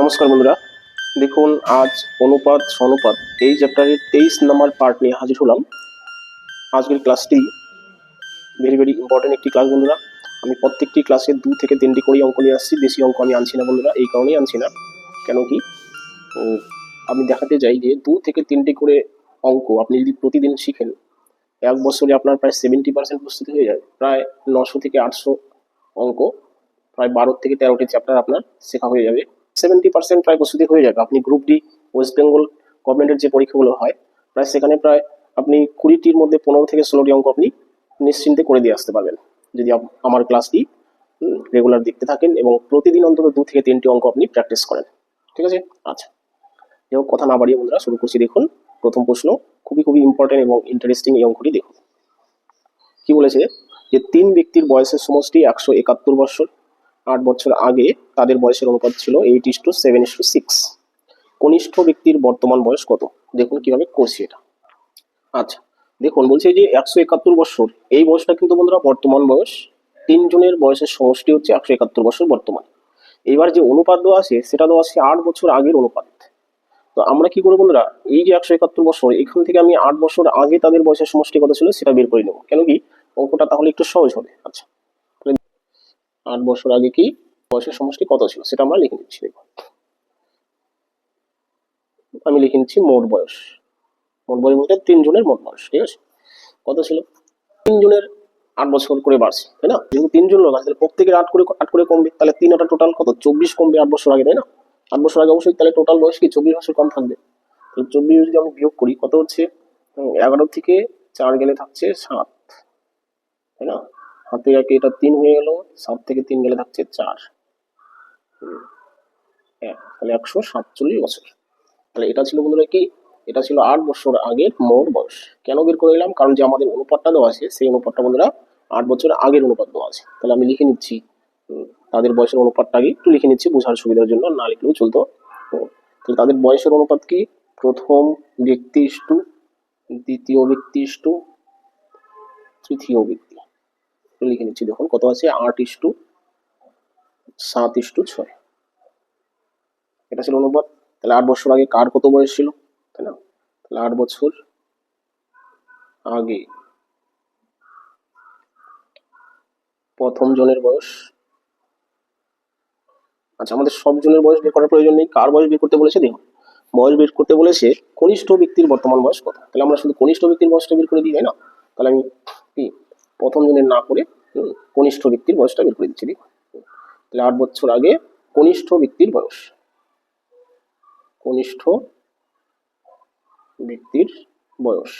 নমস্কার বন্ধুরা। দেখুন, আজ অনুপাত, সনুপাত, এই চ্যাপ্টারের তেইশ নম্বর পার্ট নিয়ে হাজির হলাম। আজকের ক্লাসটি ভেরি ভেরি ইম্পর্টেন্ট একটি ক্লাস বন্ধুরা। আমি প্রত্যেকটি ক্লাসে দু থেকে তিনটি করেই অঙ্ক নিয়ে আসছি। বেশি অঙ্ক আমি আনছি না বন্ধুরা, এই কারণেই আনছি না। কেন কি? আমি দেখাতে চাই যে দু থেকে তিনটি করে অঙ্ক আপনি যদি প্রতিদিন শিখেন, এক বছরে আপনার প্রায় সেভেন্টি পার্সেন্ট প্রস্তুতি হয়ে যায়। প্রায় নশো থেকে আটশো অঙ্ক, প্রায় বারো থেকে তেরোটি চ্যাপ্টার আপনার শেখা হয়ে যাবে। সেভেন্টি পার্সেন্ট প্রায় প্রস্তুতি হয়ে যাবে। আপনি গ্রুপ ডি ওয়েস্ট বেঙ্গল গভর্নমেন্টের যে পরীক্ষাগুলো হয়, প্রায় সেখানে প্রায় আপনি কুড়িটির মধ্যে পনেরো থেকে ষোলোটি অঙ্ক আপনি নিশ্চিন্তে করে দিয়ে আসতে পারবেন। যদি আমার ক্লাসটি রেগুলার দেখতে থাকেন এবং প্রতিদিন অন্তত দু থেকে তিনটি অঙ্ক আপনি প্র্যাকটিস করেন। ঠিক আছে? আচ্ছা। যাই কথা না বাড়িয়ে বন্ধুরা, শুরু করছি দেখুন। প্রথম প্রশ্ন, খুবই খুবই ইম্পর্টেন্ট এবং ইন্টারেস্টিং এই অঙ্কটি দেখুন। কি বলেছে? যে তিন ব্যক্তির বয়সের সমষ্টি একশো একাত্তর বছর আট বছর আগে তাদের বয়সের অনুপাত ছিল eight is to seven is to six কনিষ্ঠ ব্যক্তির বর্তমান বয়স কত? দেখুন কীভাবে করছি এটা। আচ্ছা দেখুন, বলছে যে একশো একাত্তর বছর। এই বয়সটা কিন্তু বন্ধুরা বর্তমান বয়স। তিনজনের বয়সের সমষ্টি হচ্ছে একশো একাত্তর বছর বর্তমান। এবার যে অনুপাত দেওয়া আছে, সেটা দেওয়া আছে আট বছর আগের অনুপাত। তো আমরা কি করব বন্ধুরা? এই যে একশো একাত্তর বছর, এখান থেকে আমি আট বছর আগে তাদের বয়সের সমষ্টি কত ছিল সেটা বের করে নেব। কেন কি? অঙ্কটা তাহলে একটু সহজ হবে। আট বছর আগে কি বয়সের সমষ্টি কত ছিল? সেটা আমরা লিখে নিচ্ছি দেখো আমি লিখে নিচ্ছি মোট বয়স। মোট বয়স বলতে তিনজনের মোট বয়স, ঠিক আছে? কত ছিল? তিনজনের আট বছর করে বাড়ছে, তাই না? যেহেতু তিনজন লোক আছে প্রত্যেকের আট করে আট করে কমবে। তাহলে তিন আটা টোটাল কত? চব্বিশ কমবে আট বছর আগে, তাই না? আট বছর আগে অবশ্যই তাহলে টোটাল বয়স কি? চব্বিশ বছর কম থাকবে। চব্বিশ যদি আমি বিয়োগ করি, কত হচ্ছে? এগারো থেকে চার গেলে থাকছে সাত, তাই না? হাতে একে এটা তিন হয়ে গেল? সাত থেকে তিন গেলে থাকছে চার। তাহলে একশো সাতচল্লিশ বছর। তাহলে এটা ছিল বন্ধুরা কি? এটা ছিল আট বছর আগের মোট বয়স। কেন বের করে নিলাম? কারণ যে আমাদের অনুপাতটা দেওয়া আছে, সেই অনুপাতটা বন্ধুরা আট বছর আগের অনুপাত দেওয়া আছে। তাহলে আমি লিখে নিচ্ছি তাদের বয়সের অনুপাতটা আগে একটু লিখে নিচ্ছি, বোঝার সুবিধার জন্য, না লিখলেও চলতো। তাহলে তাদের বয়সের অনুপাত কি? প্রথম ব্যক্তি ইস্টু দ্বিতীয় ব্যক্তি ইস্টু তৃতীয় ব্যক্তি একটু লিখে নিচ্ছি। দেখুন, কত আছে? আট ইস্টু সাত ইস্টু ছয়। এটা ছিল অনুপাত। তাহলে আট বছর আগে কার কত বয়স ছিল? তাই না? তাহলে আট বছর আগে প্রথম জনের বয়স। আচ্ছা আমাদের সব জনের বয়স বের করার প্রয়োজন নেই। কার বয়স বের করতে বলেছে? দেখুন, বয়স বের করতে বলেছে কনিষ্ঠ ব্যক্তির বর্তমান বয়স কত? তাহলে আমরা শুধু কনিষ্ঠ ব্যক্তির বয়সটা বের করে দিই, তাই না? তাহলে আমি প্রথম জনের না করে কনিষ্ঠ ব্যক্তির বয়সটা বের করে দিচ্ছি, দেখুন। তাহলে আট বছর আগে কনিষ্ঠ ব্যক্তির বয়স। কনিষ্ঠ ব্যক্তির বয়স।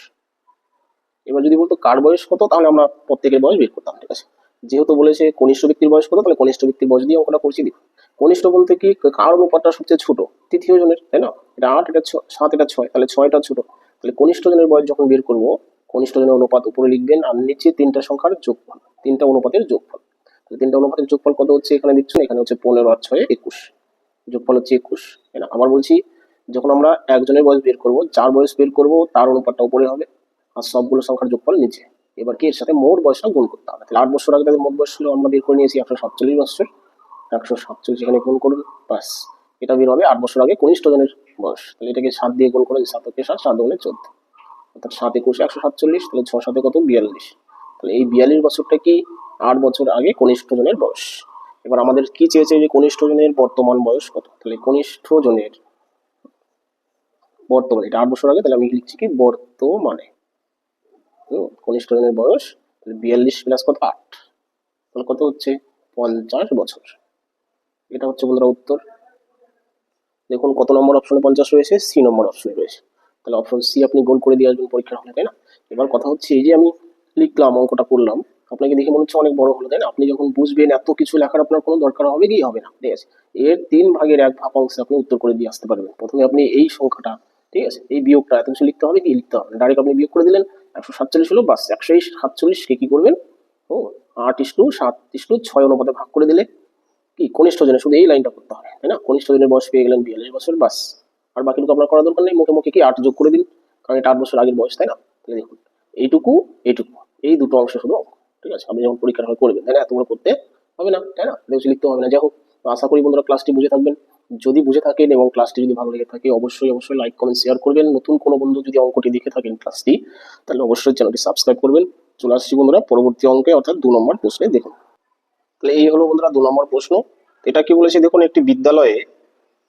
এবার যদি বলতো কার বয়স কত, তাহলে আমরা প্রত্যেকের বয়স বের করতাম, ঠিক আছে? যেহেতু বলেছে কনিষ্ঠ ব্যক্তির বয়স কত, তাহলে কনিষ্ঠ ব্যক্তির বয়স দিয়ে অঙ্কটা করছি দিব কনিষ্ঠ বলতে কি, কার অনুপাতটা সবচেয়ে ছোট? তৃতীয় জনের, তাই না? এটা আট, এটা সাত, এটা ছয়, তাহলে ছয়টা ছোট। তাহলে কনিষ্ঠ জনের বয়স যখন বের করব কনিষ্ঠ জনের অনুপাত উপরে লিখবেন, আর নিচে তিনটা সংখ্যার যোগফল, তিনটা অনুপাতের যোগফল। তিনটা অনুপাতের যোগফল কত হচ্ছে এখানে দেখছ এখানে হচ্ছে পনেরো আর ছয় একুশ। যোগফল হচ্ছে একুশ। না, আবার বলছি, যখন আমরা একজনের বয়স বের করব, যার বয়স বের করব, তার অনুপাতটা উপরে হবে, আর সবগুলো সংখ্যার যোগফল নিচে। এবার কি এর সাথে মোট বয়সটা গুণ করতে হবে? তাহলে আট বছর আগে তাদের মোট বয়স ছিল, আমরা বের করে নিয়েছি একশো সাতচল্লিশ বছর। একশো সাতচল্লিশ এখানে গুণ করুন বাস এটা বের হবে আট বছর আগে কনিষ্ঠ জনের বয়স। তাহলে এটাকে সাত দিয়ে গুণ করে সাত একে সাত সাত গুণে চোদ্দ। অর্থাৎ সাত একুশে একশো সাতচল্লিশ তাহলে ছ সাথে কত? বিয়াল্লিশ। তাহলে এই বিয়াল্লিশ বছরটা কি আট বছর আগে কনিষ্ঠ জনের বয়স? এবার আমাদের কি চেয়েছে যে কনিষ্ঠ জনের বর্তমান বয়স কত? তাহলে কনিষ্ঠ জনের বর্তমানে এটা আট বছর আগে তাহলে আমি লিখছি কি? বর্তমানে। হুম, কনিষ্ঠ জনের বয়স বিয়াল্লিশ প্লাস কত? আট। তাহলে কত হচ্ছে? পঞ্চাশ বছর। এটা হচ্ছে বন্ধুরা উত্তর। দেখুন কত নম্বর অপশনে পঞ্চাশ রয়েছে? সি নম্বর অপশনে রয়েছে। তাহলে অপশন সি আপনি গোল করে দিয়ে আসবেন পরীক্ষার হলে, তাই না? এবার কথা হচ্ছে এই যে আমি লিখলাম, অঙ্কটা করলাম, আপনাকে দেখে মনে হচ্ছে অনেক বড় হলো, তাই না? আপনি যখন বুঝবেন এত কিছু লেখার আপনার কোনো দরকার হবে কি? হবে না, ঠিক আছে? এর তিন ভাগের এক ভাগ অংশে আপনি উত্তর করে দিয়ে আসতে পারবেন। প্রথমে আপনি এই সংখ্যাটা, ঠিক আছে? এই বিয়োগটা, এত কিছু লিখতে হবে কি? লিখতে হবে ডাইরেক্ট আপনি বিয়োগ করে দিলেন, একশো সাতচল্লিশ হলো, বাস। একশো সাতচল্লিশকে কি করবেন? ও, আট ইস্টু সাত ইস্টু ছয় অনুপাতে ভাগ করে দিলে কি? কনিষ্ঠ জনের, শুধু এই লাইনটা করতে হবে, তাই না? কনিষ্ঠ জনের বয়স পেয়ে গেলেন বিয়াল্লিশ বছর, বাস। আর বাকিটুকু আপনার করার দরকার নেই, মুখে কি আট যোগ করে দিন? কারণ এটা আট বছর আগের বয়স, তাই না? তাহলে দেখুন, এইটুকু এইটুকু, এই দুটো অংশ শুধু, ঠিক আছে? আপনি যখন পরীক্ষার হলে করবেন, তাই না? এতগুলো করতে হবে না, তাই না? দেখছি লিখতে হবে না। যাই হোক আশা করি বন্ধুরা ক্লাসটি বুঝে থাকবেন। যদি বুঝে থাকেন এবং ক্লাসটি যদি ভালো লেগে থাকে, অবশ্যই অবশ্যই লাইক কমেন্ট শেয়ার করবেন। নতুন কোনো বন্ধু যদি অঙ্কটি দেখে থাকেন ক্লাসটি তাহলে অবশ্যই চ্যানেলটি সাবস্ক্রাইব করবেন। চলে আসছি বন্ধুরা, পরবর্তী অঙ্কে, অর্থাৎ দু নম্বর প্রশ্নে দেখুন। তাহলে এই হলো বন্ধুরা দু নম্বর প্রশ্ন। এটা কি বলেছে? দেখুন, একটি বিদ্যালয়ে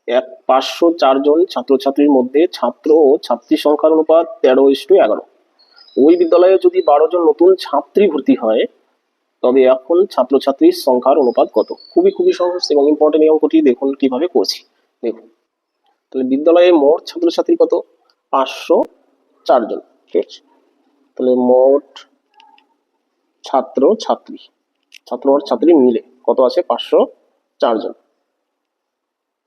এক পাঁচশো চারজন ছাত্রছাত্রীর মধ্যে ছাত্র ও ছাত্রী সংখ্যার অনুপাত তেরো ইস্টু এগারো। ওই বিদ্যালয়ে যদি বারো জন নতুন ছাত্রী ভর্তি হয়, তবে এখন ছাত্রছাত্রীর সংখ্যার অনুপাত কত? খুবই খুবই সহজ এবং ইম্পর্টেন্ট এই অঙ্কটি দেখুন কীভাবে করছি। দেখুন, তাহলে বিদ্যালয়ে মোট ছাত্রছাত্রী কত? পাঁচশো চারজন ঠিক আছে? তাহলে মোট ছাত্র ছাত্রী ছাত্র ছাত্রী মিলে কত আছে? পাঁচশো চারজন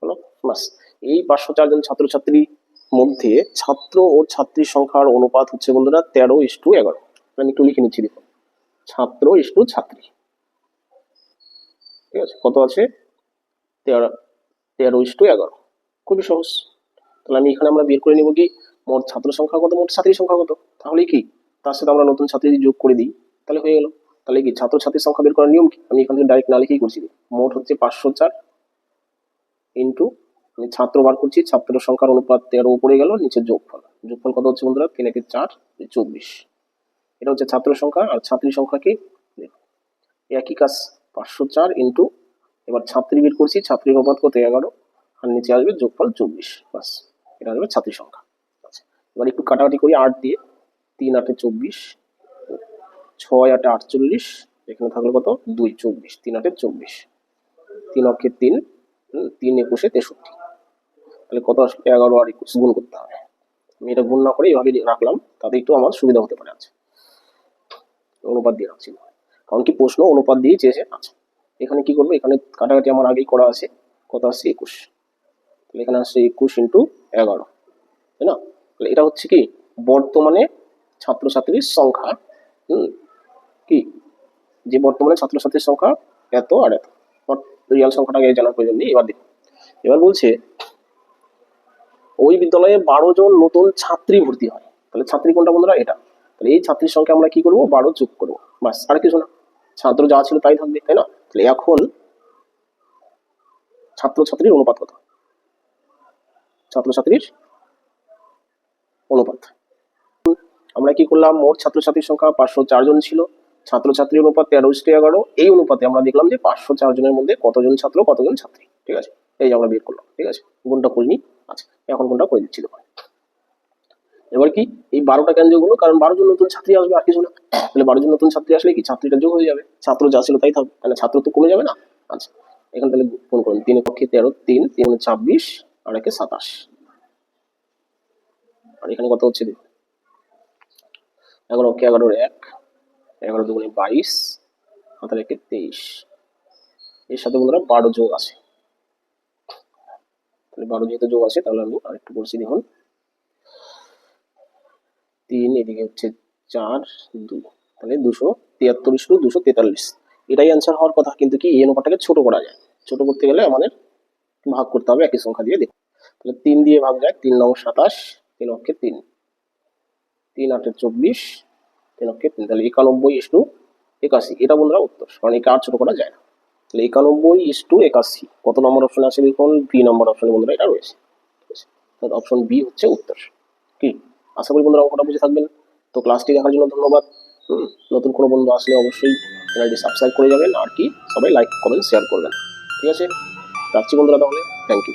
হলো? বাস এই পাঁচশো চারজন ছাত্রছাত্রীর মধ্যে ছাত্র ও ছাত্রীর সংখ্যার অনুপাত হচ্ছে বন্ধুরা তেরো ইস্টু এগারো। আমি একটু লিখে নিচ্ছি দেখুন। ছাত্র ইস্টু ছাত্রী। ঠিক আছে? কত আছে? তেরো তেরো ইস্টু এগারো। খুবই সহজ। তাহলে আমি এখানে আমরা বের করে নেব কি? মোট ছাত্র সংখ্যা কত? মোট ছাত্রীর সংখ্যা কত? তাহলে কি? তার সাথে আমরা নতুন ছাত্রী যোগ করে দিই, তাহলে হয়ে গেল। তাহলে কি? ছাত্র ছাত্রীর সংখ্যা বের করার নিয়ম কি? আমি এখান থেকে ডাইরেক্ট না লিখেই করছি। মোট হচ্ছে পাঁচশো চার ইন্টু আমি ছাত্র বার করছি, ছাত্র সংখ্যার অনুপাত তেরো উপরে গেল, নিচে যোগফল। যোগফল কত হচ্ছে বন্ধুরা? তিন একে চার চব্বিশ। এটা হচ্ছে ছাত্র সংখ্যা, আর ছাত্রী সংখ্যা কি একই কাজ, পাঁচশো চার ইন্টু, এবার ছাত্রী বের করছি, ছাত্রীর অনুপাত কত? এগারো। আর নিচে আসবে যোগফল চব্বিশ, বাস। এটা আসবে ছাত্রী সংখ্যা। আচ্ছা এবার একটু কাটাকাটি করি, আট দিয়ে। তিন আটে চব্বিশ, ছয় আটে আটচল্লিশ, এখানে থাকল কত? দুই চব্বিশ, তিন আটে চব্বিশ। তিন অক্ষে তিন তিন একুশে তেষট্টি। তাহলে কত এগারো আর একুশ। গুণ করতে হবে। আমি এটা গুণ না করে এইভাবে রাখলাম তাতে একটু আমার সুবিধা হতে পারে আছে। অনুপাত দিয়ে রাখছি। কারণ কি প্রশ্ন অনুপাত দিয়ে চেয়েছে আচ্ছা এখানে কি করব? এখানে কাটাকাটি আমার আগেই করা আছে। কত আসছে? একুশ। তাহলে এখানে আসছে একুশ ইন্টু এগারো। তাই না? তাহলে এটা হচ্ছে কি? বর্তমানে ছাত্রছাত্রীর সংখ্যা। হুম? কি? যে বর্তমানে ছাত্রছাত্রীর সংখ্যা এত আর এত। রিয়াল সংখ্যাটাকে জানার প্রয়োজন নেই। এবার দেখুন এবার বলছে ওই বিদ্যালয়ে বারো জন নতুন ছাত্রী ভর্তি হয়। তাহলে ছাত্রী কোনটা বন্ধুরা? এটা। তাহলে এই ছাত্রীর সংখ্যা আমরা কি করব? বারো যোগ করব। বাস, আর কিছু না। ছাত্র যা ছিল তাই থাকবে, তাই না? তাহলে এখন ছাত্রছাত্রীর অনুপাত কত? ছাত্রছাত্রীর অনুপাত। আমরা কি করলাম? মোট ছাত্রছাত্রীর সংখ্যা পাঁচশো চারজন ছিল। ছাত্রছাত্রী অনুপাত তেরো এগারো। এই অনুপাতে আমরা দেখলাম যে পাঁচশো চারজনের মধ্যে কতজন ছাত্র, কতজন ছাত্রী? ঠিক আছে। এই আমরা বের করলাম, ঠিক আছে? গুণটা করিনি আচ্ছা এখন গুণটা করে দিচ্ছি দেখুন এবার কি? এই বারোটা কেন যোগ হলো কারণ বারো জন নতুন ছাত্রী আসবে আর কিছু না। তাহলে বারো জন নতুন ছাত্রী আসলে কি? ছাত্রীটা যোগ হয়ে যাবে। ছাত্র যা ছিল তাই থাকবে তাহলে ছাত্র তো কমে যাবে না? আচ্ছা এখানে তাহলে গুণ করুন। তিনের পক্ষে তেরো, তিন তিন হলো ছাব্বিশ, আর একে সাতাশ। আর এখানে কত হচ্ছে দেখুন। এগারো পক্ষে এগারোর এক, এগারো দুগুণে বাইশ হাতের একে তেইশ। এর সাথে বন্ধুরা বারো যোগ আছে। তাহলে বারো যেহেতু যোগ আছে, তাহলে আমি আরেকটু বলছি দেখুন। তিন, এদিকে হচ্ছে চার দুই তাহলে দুশো তিয়াত্তর ইস্টু দুশো তেতাল্লিশ। এটাই অ্যান্সার হওয়ার কথা, কিন্তু কি এই নম্বরটাকে ছোট করা যায়। ছোট করতে গেলে আমাদের ভাগ করতে হবে একই সংখ্যা দিয়ে, দেখুন। তাহলে তিন দিয়ে ভাগ যায়, তিন নং সাতাশ, তিন অক্ষে তিন। তিন আটে চব্বিশ, তিন অক্ষে তিন, তাহলে একানব্বই ইস্টু একাশি। এটা বন্ধুরা উত্তর, কারণ একে আর ছোট করা যায় না। তাহলে একানব্বই ইস টু একাশি। কত নম্বর অপশন আছে দেখুন বি নম্বর অপশনে বন্ধুরা এটা রয়েছে। ঠিক আছে? তাহলে অপশন বি হচ্ছে উত্তর। কি? আশা করি বন্ধুরা অঙ্কটা বুঝে থাকবেন। তো ক্লাসটি দেখার জন্য ধন্যবাদ। হুম, নতুন কোনো বন্ধু আসলে অবশ্যই চ্যানেলটি সাবস্ক্রাইব করে যাবেন। আর কি? সবাই লাইক কমেন্ট শেয়ার করবেন। ঠিক আছে? রাখছি বন্ধুরা তাহলে। Thank you